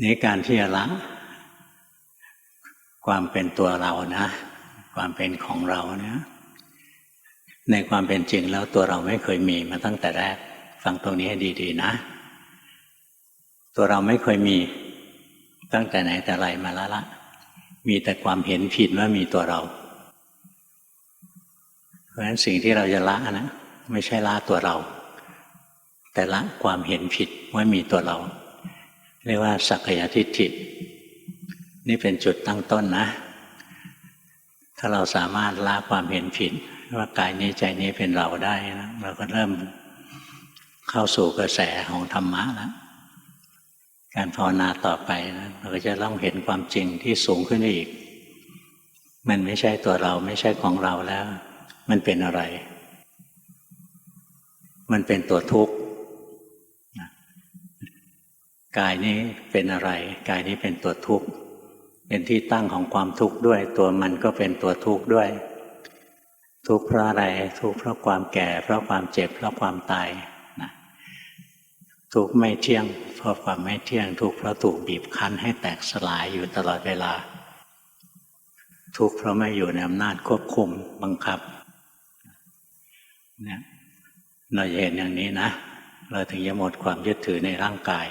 นี้การที่จะละความเป็นตัวเรานะ ความเป็นของเราเนี่ยในความเป็นจริงแล้วตัวเราไม่เคยมีมาตั้งแต่แรก ฟังตรงนี้ให้ดี ๆ นะ ตัวเราไม่เคยมีตั้งแต่ไหนแต่ไรมาแล้วละมีแต่ความเห็นผิดว่ามีตัวเรา เพราะฉะนั้นสิ่งที่เราจะละนะไม่ใช่ละตัวเรา แต่ละความเห็นผิดว่ามีตัวเรา เรียกว่าสักยทิฏฐินี่เป็นจุดตั้งต้นนะ ถ้าเราสามารถละความเห็นผิด ว่ากายนี้ใจนี้เป็นเราได้นะเราก็เริ่มเข้าสู่กระแสของธรรมะแล้วการภาวนาต่อไปนะเราก็จะต้องเห็นความจริงที่สูงขึ้นอีก มันไม่ใช่ตัวเราไม่ใช่ของเราแล้ว มันเป็นอะไร มันเป็นตัวทุกข์ กายนี้เป็นอะไร กายนี้เป็นตัวทุกข์ เป็นที่ตั้งของความทุกข์ด้วย ตัวมันก็เป็นตัวทุกข์ด้วย ทุกข์เพราะอะไร ทุกข์เพราะความแก่ เพราะความเจ็บ เพราะความตายนะทุกข์ไม่เที่ยง เพราะความไม่เที่ยง ทุกข์เพราะถูกบีบคั้นให้แตกสลายอยู่ตลอดเวลา ทุกข์เพราะไม่อยู่ในอำนาจควบคุมบังคับเนี่ยเราจะเห็นอย่างนี้นะ เราถึงจะหมดความยึดถือในร่างกาย